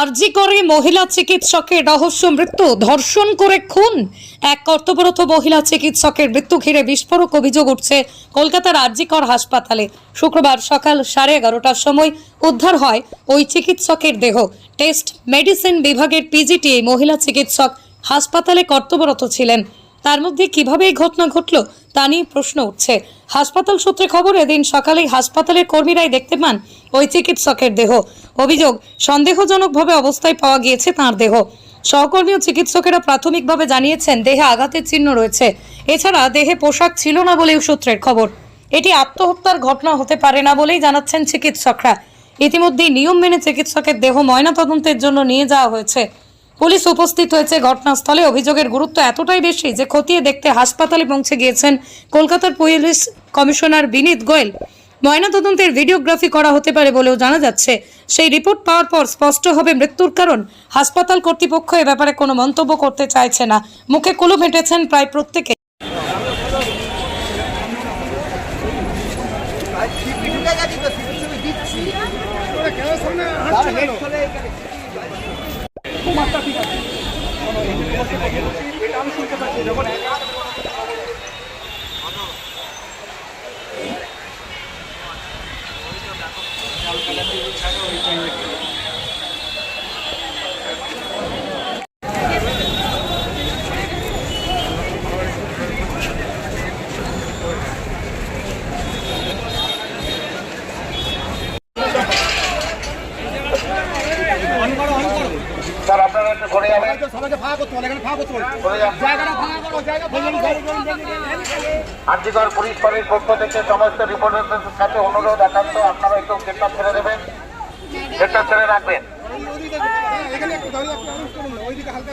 আরজি করে মহিলা চিকিৎসকের রহস্য মৃত্যু, ধর্ষণ করে খুন। এক কর্তব্যরত মহিলা চিকিৎসকের মৃত্যু ঘিরে বিস্ফোরক অভিযোগ উঠছে কলকাতার আরজিকর হাসপাতালে। শুক্রবার সকাল সাড়ে এগারোটার সময় উদ্ধার হয় ওই চিকিৎসকের দেহ। টেস্ট মেডিসিন বিভাগের পিজিটি এই মহিলা চিকিৎসক হাসপাতালে কর্তব্যরত ছিলেন। তার মধ্যে কীভাবে এই ঘটনা ঘটল তা নিয়ে প্রশ্ন উঠছে। হাসপাতাল সূত্রে খবর, এদিন সকালেই হাসপাতালের কর্মীরাই দেখতে পান ওই চিকিৎসকের দেহ। অভিযোগ, সন্দেহজনকভাবে অবস্থায় পাওয়া গিয়েছে তার দেহ। সহকর্মী ও চিকিৎসকেরা প্রাথমিকভাবে জানিয়েছেন, দেহে আঘাতের চিহ্ন রয়েছে। এছাড়া দেহে পোশাক ছিল না বলেও সূত্রের খবর। এটি আত্মহত্যার ঘটনা হতে পারে না বলেই জানাচ্ছেন চিকিৎসকরা। ইতিমধ্যেই নিয়ম মেনে চিকিৎসকের দেহ ময়নাতদন্তের জন্য নিয়ে যাওয়া হয়েছে। পুলিশ উপস্থিত হয়েছে ঘটনাস্থলে অভিযোগের গুরুত্ব এতটাই বেশি যে খতিয়ে দেখতে হাসপাতালে পৌঁছে গিয়েছেন কলকাতার পুলিশ কমিশনার বিনীত গোয়েল ময়নাতদন্তের ভিডিওগ্রাফি করা হতে পারে বলেও জানা যাচ্ছে সেই রিপোর্ট পাওয়ার পর স্পষ্ট হবে মৃত্যুর কারণ হাসপাতাল কর্তৃপক্ষ এ ব্যাপারে কোনো মন্তব্য করতে চাইছে না মুখে কুলু মেটেছেন প্রায় প্রত্যেকে গেছি আছে সিপি সিপি দিচ্ছি স্যার আপনারা একটু ঘুরে সবাইকে ফাঁকা করতে বলে এখানে ফাঁকা করতে বলে। জায়গাটা ফাঁকা করো জায়গা বলুন আর্জিকর পুলিশ ফাঁড়ির পক্ষ থেকে সমস্ত রিপোর্টারদের সাথে অনুরোধ একান্ত আপনারা একটু গেটটা ছেড়ে দেবেন। গেটটা ছেড়ে রাখবেন। এখানে একটু দাঁড়িয়ে একটু আনুষ করুন না ওইদিকে হালকা